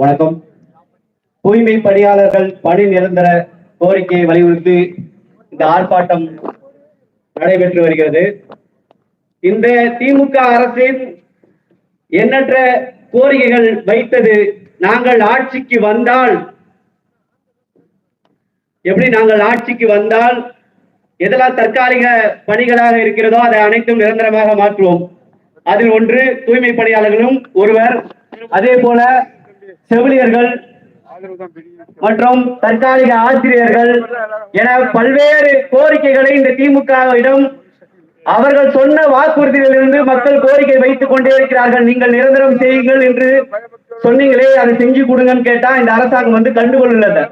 வணக்கம். தூய்மை பணியாளர்கள் பணி நிரந்தர கோரிக்கையை வலியுறுத்தி இந்த ஆர்ப்பாட்டம் நடைபெற்று வருகிறது. இந்த திமுக அரசின் எண்ணற்ற கோரிக்கைகள் வைத்தது நாங்கள் ஆட்சிக்கு வந்தால் எப்படி நாங்கள் ஆட்சிக்கு வந்தால் எதெல்லாம் தற்காலிக பணிகளாக இருக்கிறதோ அதை அனைத்தும் நிரந்தரமாக மாற்றுவோம். அதில் ஒன்று தூய்மை பணியாளர்களும் ஒருவர். அதே போல செவிலியர்கள் மற்றும் தற்காலிக ஆசிரியர்கள் என பல்வேறு கோரிக்கைகளை இந்த திமுகவிடம் அவர்கள் சொன்ன வாக்குறுதிகளிலிருந்து மக்கள் கோரிக்கை வைத்துக் கொண்டே இருக்கிறார்கள். நீங்கள் நிரந்தரம் செய்யுங்கள் என்று சொன்னீங்களே அதை செஞ்சு கொடுங்கன்னு கேட்டா இந்த அரசாங்கம் வந்து கண்டுகொள்ளல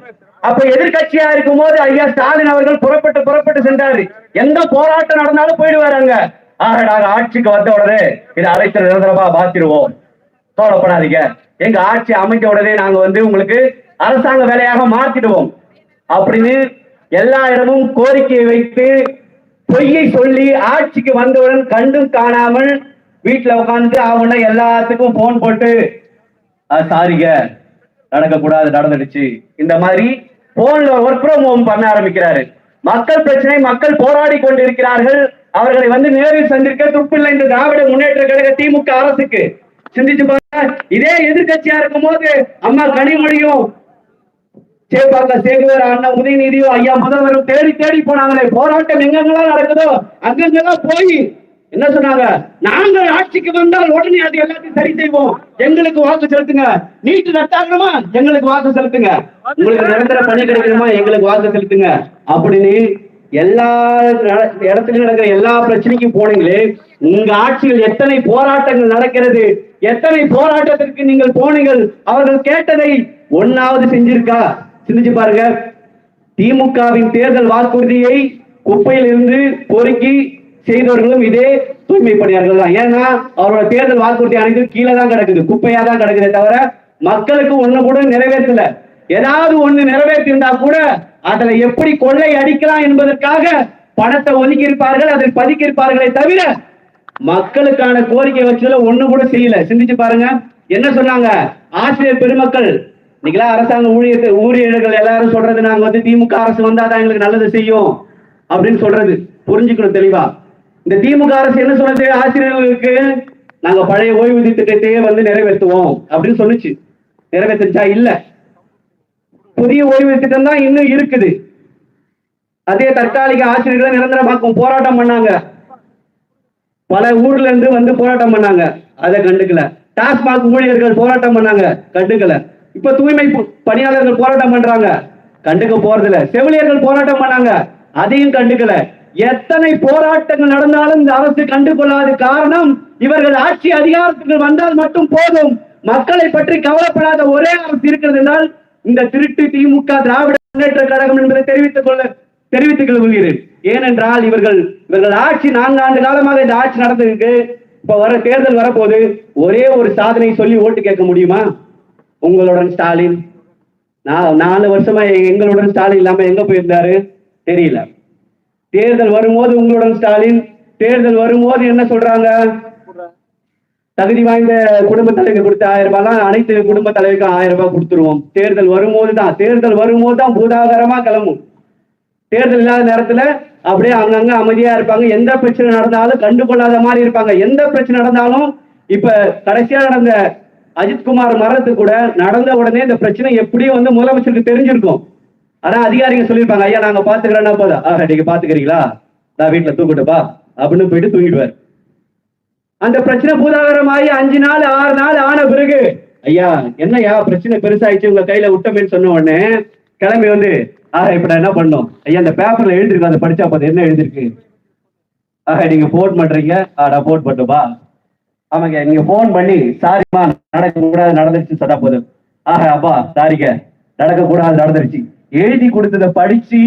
அப்ப எதிர்க்கட்சியா இருக்கும் போது ஐயா ஸ்டாலின் அவர்கள் புறப்பட்டு புறப்பட்டு சென்றாரு. எந்த போராட்டம் நடந்தாலும் போயிடுவாரு அங்க. ஆக நாங்க ஆட்சிக்கு வந்த உடனே இதை அனைத்து நிரந்தரமா மாத்திருவோம் கவலைப்படாதீங்க. எங்க ஆட்சி அமைஞ்ச உடனே நாங்க வந்து உங்களுக்கு அரசாங்க வேலையாக மாத்திடுவோம். அப்படின்னு எல்லா இடமும் கோரிக்கையை வைத்து பொய்யை சொல்லி ஆட்சிக்கு வந்தவுடன் கண்டும் காணாமல் வீட்டுல உட்காந்து அவன எல்லாத்துக்கும் போன் போட்டு "ஆ, சாரிங்க நடக்கக்கூடாது நடந்துடுச்சு. இந்த மாதிரி போன்ல ஒர்க் ஃப்ரம் ஹோம் பண்ண ஆரம்பிக்கிறாரு. மக்கள் பிரச்சனை மக்கள் போராடி கொண்டிருக்கிறார்கள். அவர்களை வந்து நேரில் சந்திக்க துப்பில்லை இந்த திராவிட முன்னேற்ற கழக திமுக அரசுக்கு. சிந்திச்சு பாருங்க. இதே எதிர்க்கட்சியா இருக்கும் போது அம்மா கனிமொழியும் சேப்பாக்க சேகுவர் அண்ணா உதயநிதியும் ஐயா முதல்வரும் தேடி தேடி போனாங்களே. போராட்டம் எங்கெங்கெல்லாம் நடக்குதோ அங்கங்கெல்லாம் போய் என்ன சொன்னாங்க? நாங்கள் ஆட்சிக்கு வந்தால் உடனே அது எல்லாத்தையும் சரி செய்வோம். எங்களுக்கு வாக்கு செலுத்துங்க. நீட்டு நட்டாகணுமா எங்களுக்கு வாக்கு செலுத்துங்க. உங்களுக்கு நிரந்தர பணி கிடைக்கணுமா? எங்களுக்கு வாக்கு செலுத்துங்க. அப்படின்னு எல்லா இடத்துலயும் நடக்கிற எல்லா பிரச்சனைக்கும் போனீங்களே உங்க ஆட்சியில் எத்தனை போராட்டங்கள் நடக்கிறது எத்தனை போராட்டத்திற்கு நீங்கள் போனீங்கள் அவர்கள் கேட்டதை ஒன்னாவது செஞ்சிருக்கா? சிந்திச்சு பாருங்க. திமுகவின் தேர்தல் வாக்குறுதியை குப்பையில் இருந்து பொறுக்கி செய்தவர்களும் இதே தூய்மை பணியாளர்கள் தான். ஏன்னா அவரோட தேர்தல் வாக்குறுதி அனைத்தும் கீழே தான் கிடக்குது குப்பையா தான் கிடக்குதே தவிர மக்களுக்கு ஒண்ணு கூட நிறைவேற்றல. ஏதாவது ஒண்ணு நிறைவேற்றிருந்தா கூட அதுல எப்படி கொள்ளை அடிக்கலாம் என்பதற்காக பணத்தை ஒதுக்கி இருப்பார்கள் அதில் பதுக்கி இருப்பார்களே தவிர மக்களுக்கான கோரிக்கை வச்சதுல ஒண்ணு கூட செய்யல. சிந்திச்சு பாருங்க. என்ன சொன்னாங்க? ஆசிரியர் பெருமக்கள் இன்னைக்கெல்லாம் அரசாங்க ஊழியர் ஊழியர்கள் எல்லாரும் சொல்றது நாங்க வந்து திமுக அரசு வந்தாதான் எங்களுக்கு நல்லது செய்யும் அப்படின்னு சொல்றது. புரிஞ்சுக்கணும் தெளிவா. இந்த திமுக அரசு என்ன சொல்றது ஆசிரியர்களுக்கு நாங்க பழைய ஓய்வூதிய திட்டத்தையே வந்து நிறைவேற்றுவோம் அப்படின்னு சொல்லுச்சு நிறைவேற்றுச்சா இல்லை. புதிய ஓய்வு திட்டம் தான் இன்னும் இருக்குது. அதே தற்காலிக ஆசிரியர்களை நிரந்தரமாக்கும் போராட்டம் பண்ணாங்க. பல ஊர்ல இருந்து வந்து போராட்டம் பண்ணாங்க. அதை கண்டுக்கல. டாஸ்மாக் ஊழியர்கள் போராட்டம் பண்ணாங்க. கண்டுக்கல. இப்ப தூய்மை பணியாளர்கள் போராட்டம் பண்றாங்க. கண்டுக்க போறதில்ல. செவிலியர்கள் போராட்டம் பண்ணாங்க. அதையும் கண்டுக்கல. எத்தனை போராட்டங்கள் நடந்தாலும் இந்த அரசு கண்டுகொள்ளாத காரணம் இவர்கள் ஆட்சி அதிகாரத்துக்கு வந்தால் மட்டும் போதும். மக்களை பற்றி கவலைப்படாத ஒரே அரசு இருக்கிறது என்றால் இந்த திருட்டு திமுக திராவிட முன்னேற்ற கழகம் என்பதை தெரிவித்துக் கொள்ள தெரிவித்துக் கொள்கிறேன். ஏனென்றால் இவர்கள் இவர்கள் ஆட்சி நான்கு ஆண்டு காலமாக இந்த ஆட்சி நடந்திருக்கு. இப்ப வர தேர்தல் வரப்போது ஒரே ஒரு சாதனை சொல்லி ஓட்டு கேட்க முடியுமா? உங்களுடன் ஸ்டாலின். நான் நாலு வருஷமா எங்களுடன் ஸ்டாலின் இல்லாம எங்க போயிருந்தாரு? தெரியல. தேர்தல் வரும்போது உங்களுடன் ஸ்டாலின். தேர்தல் வரும்போது என்ன சொல்றாங்க? தகுதி வாய்ந்த குடும்ப தலைவர் கொடுத்த ஆயிரம் ரூபாய்லாம் அனைத்து குடும்ப தலைவருக்கும் ஆயிரம் ரூபாய் கொடுத்துருவோம். தேர்தல் வரும்போது தான் தேர்தல் வரும்போது தான் பூதாகரமா கிளம்பும். தேர்தல் இல்லாத நேரத்துல அப்படியே அங்கங்க அமைதியா இருப்பாங்க. எந்த பிரச்சனை நடந்தாலும் கண்டுகொள்ளாத மாதிரி இருப்பாங்க. எந்த பிரச்சனை நடந்தாலும் இப்ப கடைசியா நடந்த அஜித்குமார் மரணத்து கூட நடந்த உடனே இந்த பிரச்சனை எப்படியும் வந்து முதலமைச்சருக்கு தெரிஞ்சிருக்கும். ஆனா அதிகாரிங்க சொல்லியிருப்பாங்க ஐயா நாங்க பாத்துக்கிறோம்னா போதும். ஆஹ் நீங்க பாத்துக்கிறீங்களா? நான் வீட்டுல தூங்கிட்டுப்பா அப்படின்னு போயிட்டு தூங்கிடுவார். அந்த பிரச்சனை பூதாகரமாகி அஞ்சு நாள் ஆறு நாள் ஆன பிறகு ஐயா என்னய்யா பிரச்சனை பெருசாயிடுச்சு உங்க கையில விட்டமேன்னு சொன்ன உடனே கிளம்பி வந்து ஆஹ் இப்ப நான் என்ன பண்ணோம் ஐயா அந்த பேப்பர்ல எழுதிருக்கு அதை படிச்சா பார்த்து என்ன எழுதிருக்கு ஆஹ் நீங்க போன் பண்றீங்க. ஆடா போன் பண்ணட்டுமா? ஆமாங்க நீங்க போன் பண்ணி சாரிம்மா நடக்க கூடாது நடந்துருச்சு சொன்னா போதும். ஆஹ் அப்பா சாரிங்க நடக்க கூடாது நடந்துருச்சு. எழுதி கொடுத்ததை படிச்சு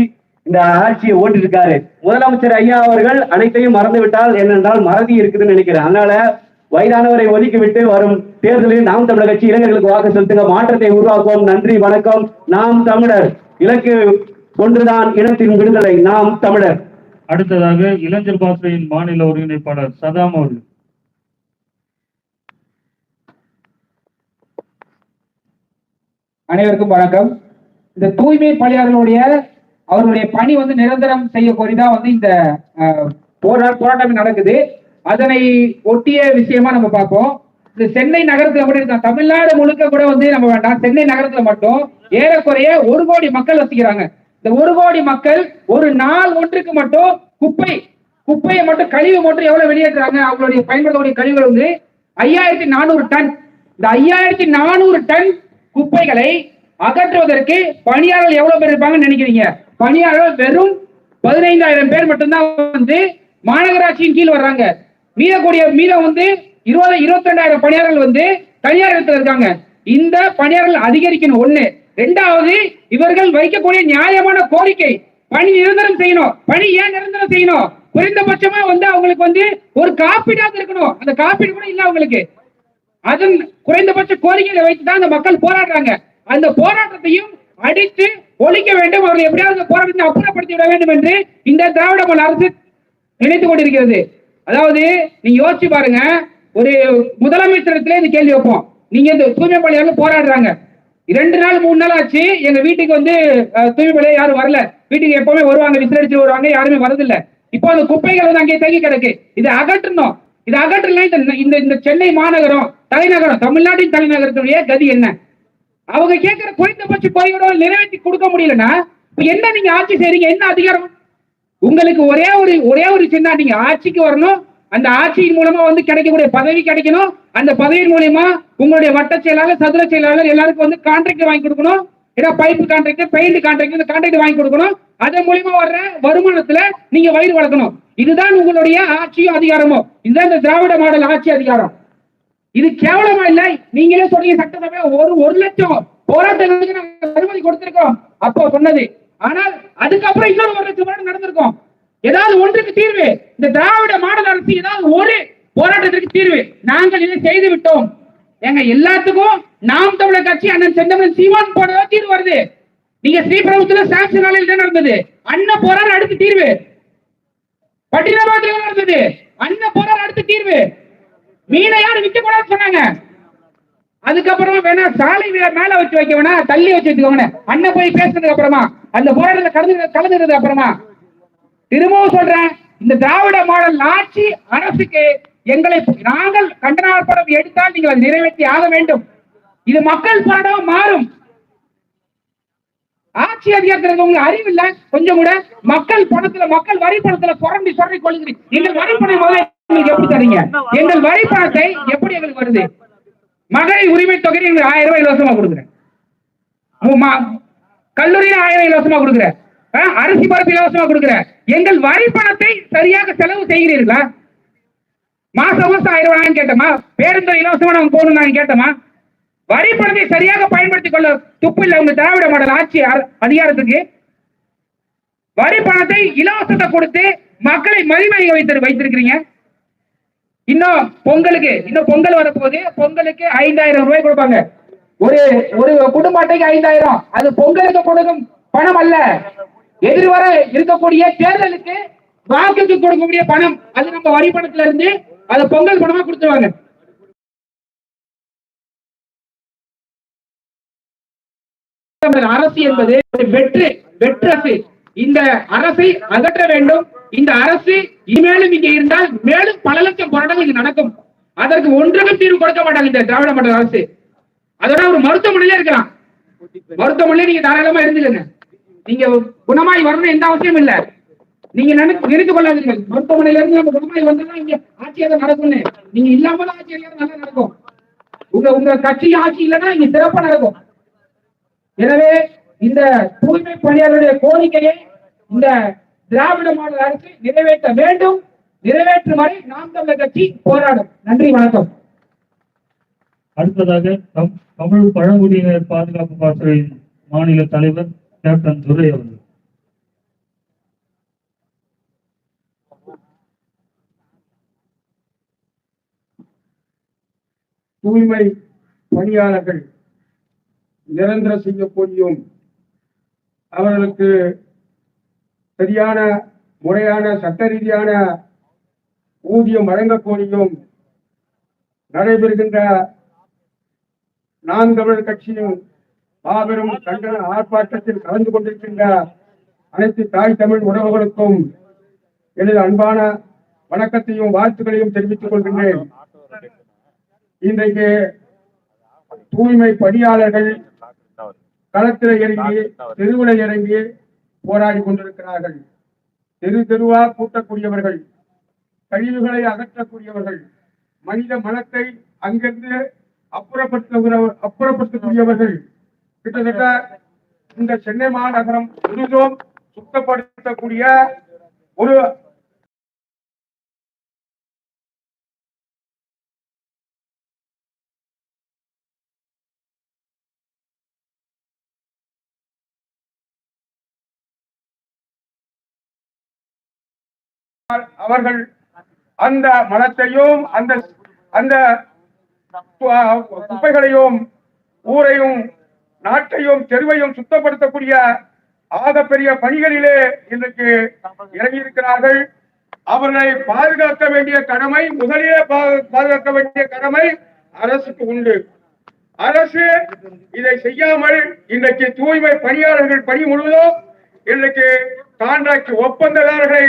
இந்த ஆட்சியை ஓட்டிட்டு இருக்காரு முதலமைச்சர் ஐயா அவர்கள் அனைத்தையும் மறந்து விட்டால் என்னென்றால் மறதி இருக்குதுன்னு நினைக்கிறேன். அதனால வயதானவரை ஒதுக்கிவிட்டு வரும் தேர்தலில் நாம் தமிழர் கட்சி இளைஞர்களுக்கு வாக்கு செலுத்துங்க மாற்றத்தை உருவாக்குவோம். நன்றி வணக்கம். நாம் தமிழர். இலக்கு ஒன்றுதான் இனத்தின் விடுதலை. நாம் தமிழர். அடுத்ததாக இளைஞர் பாசறையின் மாநில ஒருங்கிணைப்பாளர் சதாம் அவர்கள். அனைவருக்கும் வணக்கம். இந்த தூய்மை பணியாளர்களுடைய அவருடைய பணி வந்து நிரந்தரம் செய்ய கோரிதான் வந்து இந்த போரா போராட்டம் நடக்குது. அதனை ஒட்டிய விஷயமா நம்ம பார்ப்போம். இந்த சென்னை நகரத்துல மட்டும் இருக்காங்க தமிழ்நாடு முழுக்க கூட வந்து நம்ம வேண்டாம். சென்னை நகரத்துல மட்டும் ஏறக்குறைய ஒரு கோடி மக்கள் வசிக்கிறாங்க. இந்த ஒரு கோடி மக்கள் ஒரு நாள் ஒன்றுக்கு மட்டும் குப்பை குப்பையை மட்டும் கழிவு மட்டும் எவ்வளவு வெளியேற்றுறாங்க? அவங்களுடைய பயன்படுத்தக்கூடிய கழிவுகள் வந்து ஐயாயிரத்தி நானூறு டன். இந்த ஐயாயிரத்தி நானூறு டன் குப்பைகளை அகற்றுவதற்கு பணியாளர்கள் எவ்வளவு பேர் இருப்பாங்கன்னு நினைக்கிறீங்க? பணியாளர்கள் வெறும் பதினைந்தாயிரம் பேர் மட்டும்தான் வந்து மாநகராட்சியின் கீழ் வர்றாங்க. மீதக்கூடிய மீதம் வந்து இருபது இருபத்தி ரெண்டாயிரம் பணியாளர்கள் வந்து தனியார் இடத்துல இருக்காங்க. இந்த பணியாளர்கள் அதிகரிக்கணும். ஒண்ணு. ரெண்டாவது இவர்கள் வைக்கக்கூடிய நியாயமான கோரிக்கை. பணி நிரந்தரம் செய்யணும். பணி ஏன் நிரந்தரம் செய்யணும்? குறைந்தபட்சமா வந்து அவங்களுக்கு வந்து ஒரு காப்பீடாவது இருக்கணும். அந்த காப்பீடு கூட இல்ல அவங்களுக்கு. அதன் குறைந்தபட்ச கோரிக்கைகளை வைத்து தான் அந்த மக்கள் போராடுறாங்க. அந்த போராட்டத்தையும் அடித்து ஒழிக்க வேண்டும். அவர்கள் எப்படியாவது போராட்டத்தை அப்புறப்படுத்தி விட வேண்டும் என்று இந்த திராவிட மாடல் அரசு நினைத்துக் கொண்டிருக்கிறது. அதாவது நீ யோசிச்சு பாருங்க. ஒரு முதலமைச்சரத்திலே இந்த கேள்வி வைப்போம். நீங்க இந்த தூய்மை பணியாளர்கள் போராடுறாங்க. ரெண்டு நாள் மூணு நாள் ஆச்சு. எங்க வீட்டுக்கு வந்து அஹ், தூய்மை யாரும் வரல. வீட்டுக்கு எப்பவுமே வருவாங்க விசிலடிச்சு வருவாங்க. யாருமே வரதில்ல. இப்போ அந்த குப்பைகள் வந்து அங்கேயே தங்கி கிடக்கு. இதை அகற்றணும். இதை அகற்றலாம் இந்த இந்த இந்த சென்னை மாநகரம் தலைநகரம் தமிழ்நாட்டின் தலைநகரத்துடைய கதி என்ன? அவங்க கேட்கிற குறைந்தபட்ச கோரிக்கையோட நிறைவேற்றி கொடுக்க முடியலன்னா இப்ப என்ன நீங்க ஆட்சி செய்றீங்க? என்ன அதிகாரம்? உங்களுக்கு ஒரே ஒரு ஒரே ஒரு சின்ன நீங்க ஆட்சிக்கு வரணும். அந்த ஆட்சியின் மூலமா வந்து கிடைக்கக்கூடிய பதவி கிடைக்கணும். அந்த பதவியின் மூலியமா உங்களுடைய வட்ட செயலாளர் சதுர செயலாளர் எல்லாருக்கும் வந்து கான்ட்ராக்ட் வாங்கி கொடுக்கணும். ஏன்னா பைப் கான்ட்ராக்ட் பெயிண்ட் கான்ட்ராக்ட் இந்த கான்ட்ராக்ட் வாங்கி கொடுக்கணும். அதன் மூலியமா வர்ற வருமானத்துல நீங்க வயிறு வளர்க்கணும். இதுதான் உங்களுடைய ஆட்சியும் அதிகாரமும். இதுதான் இந்த திராவிட மாடல் ஆட்சி அதிகாரம். இது கேவலமா இல்ல? நீங்களே சொல்றீங்க சட்டசபை ஒரு ஒரு லட்சம் போராட்டங்களுக்கு நாங்க அனுமதி கொடுத்திருக்கோம். அப்போ சொன்னது. ஆனால் அதுக்கப்புறம் இன்னொரு ஒரு லட்சம் போராட்டம் நடந்திருக்கும். ஏதாவது ஒன்றுக்கு தீர்வு. இந்த திராவிட மாடல் அரசு ஏதாவது ஒரு போராட்டத்திற்கு தீர்வு. நாங்கள் இதை செய்து விட்டோம். எங்க எல்லாத்துக்கும் நாம் தமிழர் கட்சி அண்ணன் செந்தமிழன் சீமான் போனதா தீர்வு வருது. நீங்க ஸ்ரீபிரபுத்துல சாம்சன் ஆலையில் என்ன நடந்தது? அண்ணன் போராட அடுத்து தீர்வு. பட்டினபாத்தில் நடந்தது? அண்ணன் போராட அடுத்து தீர்வு. மீனை யாரும் விற்க கூடாது சொன்னாங்க. அதுக்கப்புறமா வேணா சாலை வே- மேல வச்சு வைக்க வேணா தள்ளி வச்சு வச்சுக்கோங்க அண்ணன் போய் பேசுனதுக்கு அப்புறமா அந்த போராட்டத்துல கலந்து கலந்துறது அப்புறமா திரும்பவும் சொல்றேன் இந்த திராவிட மாடல் ஆட்சி அரசுக்கு எங்களை நாங்கள் கண்டன ஆர்ப்பாட்டம் எடுத்தால் நீங்கள் அதை நிறைவேற்றி ஆக வேண்டும். இது மக்கள் போராட்டம் மாறும். ஆட்சி அதிகாரத்தில் உங்களுக்கு அறிவு இல்ல. கொஞ்சம் கூட மக்கள் பணத்துல மக்கள் வரி பணத்துல சுரண்டி சுரண்டி கொள்ளுகிறீங்க எங்கள் வரி பணம் முதல்ல எங்களுக்கு எப்படி தரீங்க? எங்கள் வரி பணத்தை எப்படி எங்களுக்கு வருது? மகளிர் உரிமை தொகை எங்களுக்கு ஆயிரம் ரூபாய் இலவசமா கொடுக்குறேன். கல்லூரியில ஆயிரம் இலவசமா கொடுக்குறேன். அரிசி பருப்பு இலவசமா கொடுக்குறேன். எங்கள் வரி பணத்தை சரியாக செலவு செய்கிறீர்களா? மாசம் மாசம் ஆயிரம் ரூபாய் கேட்டமா பேருந்து இலவசமா நாங்க போகணும் நாங்க கேட்டோமா வரி பணத்தை சரியாக பயன்படுத்திக் கொள்ள துப்பு இல்ல. உங்க திராவிட மாடல் ஆட்சி அதிகாரத்துக்கு வரி பணத்தை இலவசத்தை கொடுத்து மக்களை மதிமதிக்க வைத்து வைத்திருக்கிறீங்க. இன்னும் பொங்கலுக்கு இன்னும் பொங்கல் வரப்போகுது. பொங்கலுக்கு ஐந்தாயிரம் ரூபாய் கொடுப்பாங்க. ஒரு ஒரு குடும்ப அட்டைக்கு ஐந்தாயிரம். அது பொங்கலுக்கு கொடுக்கும் பணம் அல்ல. எதிர்வர இருக்கக்கூடிய தேர்தலுக்கு வாக்குக்கு கொடுக்கக்கூடிய பணம். அது நம்ம வரி பணத்துல இருந்து அது பொங்கல் பணமா கொடுத்துருவாங்க. அரசு என்பது ஒரு வெற்று வெற்றரசு இந்த அரசை அகற்ற வேண்டும். இந்த அரசு இனிமேலும் இங்கே இருந்தால் மேலும் பல நடக்கும். அதற்கு ஒன்றுக்கும் தீர்வு கொடுக்க மாட்டாங்க இந்த திராவிட மாடல் அரசு. அதோட ஒரு மருத்துவமனையில இருக்கலாம். மருத்துவமனையில நீங்க தாராளமா இருந்துக்கங்க. நீங்க குணமாய் வரணும் எந்த அவசியம் இல்ல. நீங்க நினைத்து நினைத்துக் கொள்ளாதீங்க மருத்துவமனையில இருந்து நம்ம குணமாய் வந்தா இங்க ஆட்சி எதாவது நடக்கும்னு. நீங்க இல்லாம தான் ஆட்சி எதாவது நல்லா நடக்கும். உங்க உங்க கட்சி ஆட்சி இல்லைன்னா இங்க சிறப்பா நடக்கும். எனவே இந்த தூய்மை பணியாளருடைய கோரிக்கையை இந்த திராவிட மாடல் அரசு நிறைவேற்ற வேண்டும். நிறைவேற்றும் வரை நாம் தமிழர் கட்சி போராடும். நன்றி வணக்கம். அடுத்ததாக தம்- தமிழ் பழங்குடியினர் பாதுகாப்பு பாசறையின் மாநில தலைவர் கேப்டன் துரை அவர்கள். தூய்மை பணியாளர்கள் நிரந்தர செய்யக்கூடியும் அவர்களுக்கு சரியான முறையான சட்ட ரீதியான ஊதியம் வழங்கக்கூடியும் நடைபெறுகின்ற நாம் தமிழர் கட்சியின் மாபெரும் கண்டன ஆர்ப்பாட்டத்தில் கலந்து கொண்டிருக்கின்ற அனைத்து தாய் தமிழ் உறவுகளுக்கும் எனது அன்பான வணக்கத்தையும் வாழ்த்துக்களையும் தெரிவித்துக் கொள்கின்றேன். இன்றைக்கு தூய்மை பணியாளர்கள் களத்தில் இறங்கி தெருவில் இறங்கி போராடி கொண்டிருக்கிறார்கள். தெரு தெருவா கூட்டக்கூடியவர்கள் கழிவுகளை அகற்றக்கூடியவர்கள். மனித மனத்தை அங்கிருந்து அப்புறப்படுத்துகிற அப்புறப்படுத்தக்கூடியவர்கள். கிட்டத்தட்ட இந்த சென்னை மாநகரம் முழுதும் சுத்தப்படுத்தக்கூடிய ஒரு அவர்கள் அந்த மனத்தையும் அந்த அந்த குப்பைகளையும் ஊரையும் நாட்டையும் தெருவையும் சுத்தப்படுத்தக்கூடிய ஆக பெரிய பணிகளிலே இன்றைக்கு இறங்கியிருக்கிறார்கள். அவர்களை பாதுகாக்க வேண்டிய கடமை முதலிலே பா- பாதுகாக்க வேண்டிய கடமை அரசுக்கு உண்டு. அரசு இதை செய்யாமல் இன்றைக்கு தூய்மை பணியாளர்கள் பணி முழுவதும் இன்றைக்கு கான்ட்ராக்ட் ஒப்பந்ததாரர்களை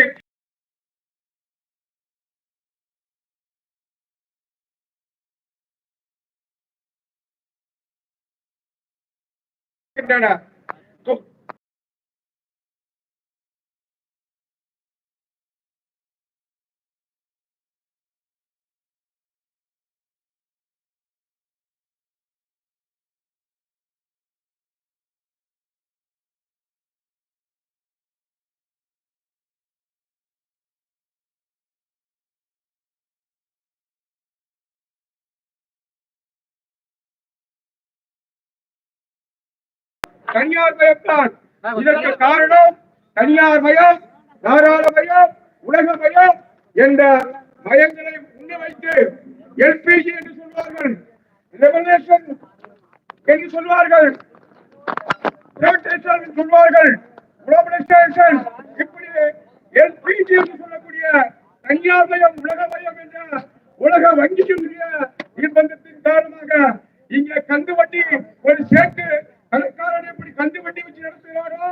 Quebrada. தனியார் மயம்தான். இதற்கு காரணம் தனியார் மயம் தாராள மயம் உலக மயம் என்ற மயங்களை முன்வைத்து எல்பிஜி என்று சொல்வார்கள். ரெவல்யூஷன் என்று சொல்வார்கள். சொல்வார்கள். குளோபலைசேஷன் இப்படி எல்பிஜி என்று சொல்லக்கூடிய தனியார் மயம் உலக மயம் என்ற உலக வங்கியினுடைய நிர்பந்தத்தின் காரணமாக இங்கே கந்து வட்டி ஒரு சேட்டு கணக்காரன் கந்து வட்டி வச்சு நடத்துகிறாரோ?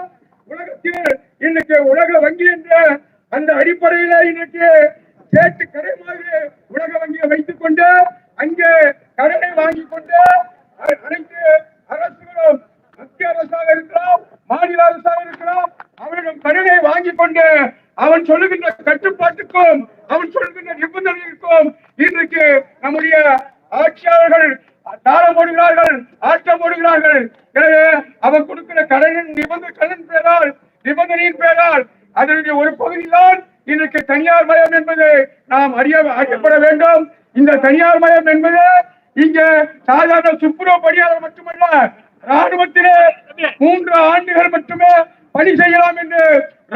உலகத்தில் இன்னைக்கு உலக வங்கி என்ற அந்த அடிப்படையில இன்னைக்கு சேட்டு கடை மாதிரி உலக வங்கியை வைத்துக் கொண்டு அங்கே கடனை வாங்கிக் கொண்டு அ- அனைத்து அரசுகளும் மத்திய அரசாக இருக்கலாம் மாநில அரசாக இருக்கலாம் அவரிடம் கடனை வாங்கிக் கொண்டு அவன் சொல்லுகின்ற கட்டுப்பாட்டுக்கும் அவன் சொல்லுகின்ற நிபந்தனைகளுக்கும் இன்றைக்கு நம்முடைய ஆட்சியாளர்கள் தாளம் போடுகிறார்கள் ஆட்டம் போடுகிறார்கள். எனவே அவர் கொடுக்கிற கடனின் நிபந்தனை கடன் பேரால் நிபந்தனையின் பெயரால் அதனுடைய ஒரு பகுதிதான் இன்றைக்கு தனியார் மயம் என்பது நாம் அறிய அறியப்பட வேண்டும். இந்த தனியார் மயம் என்பது இங்க சாதாரண துப்புரவு பணியாளர் மட்டுமல்ல ராணுவத்திலே மூன்று ஆண்டுகள் மட்டுமே பணி செய்யலாம் என்று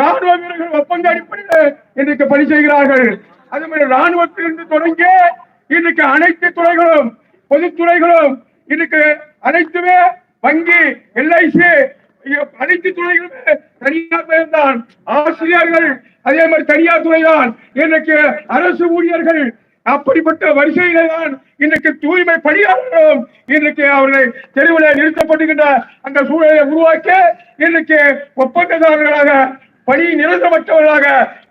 ராணுவ வீரர்கள் ஒப்பந்த அடிப்படையில் இன்றைக்கு பணி செய்கிறார்கள். அது மாதிரி ராணுவத்திலிருந்து தொடங்கி இன்றைக்கு அனைத்து துறைகளும் பொதுத்துறைகளும் இன்னைக்கு அனைத்துமே வங்கி எல்ஐசி அனைத்து துறைகளுமே தனியார் மயம்தான் ஆசிரியர்கள் அதே மாதிரி தனியார் துறைதான். இன்னைக்கு அரசு ஊழியர்கள் அப்படிப்பட்ட வரிசையிலே தான் இன்றைக்கு தூய்மை பணியாளர்களும் இன்றைக்கு அவர்களை தெருவில் நிறுத்தப்படுகின்ற அந்த சூழலை உருவாக்க இன்றைக்கு ஒப்பந்ததாரர்களாக பணி நிரந்தரமற்றவர்களாக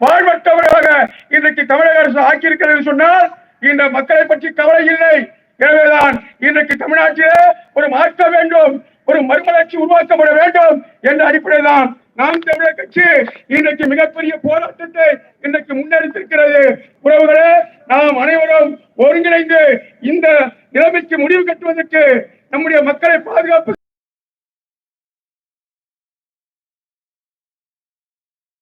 வாழ்வற்றவர்களாக இன்றைக்கு தமிழக அரசு ஆக்கியிருக்கிறது சொன்னால் இந்த மக்களை பற்றி கவலை இல்லை. எனவேதான் இன்றைக்கு தமிழ்நாட்டிலே ஒரு மாற்றம் வேண்டும் ஒரு மறுமலர்ச்சி உருவாக்கப்பட வேண்டும் என்ற அடிப்படையில் தான் நாம் தமிழர் கட்சி இன்றைக்கு மிகப்பெரிய போராட்டத்தை இன்றைக்கு முன்னெடுத்திருக்கிறது. உறவுகளே நாம் அனைவரும் ஒருங்கிணைந்து இந்த நிலைமைக்கு முடிவு கட்டுவதற்கு நம்முடைய மக்களை பாதுகாப்பு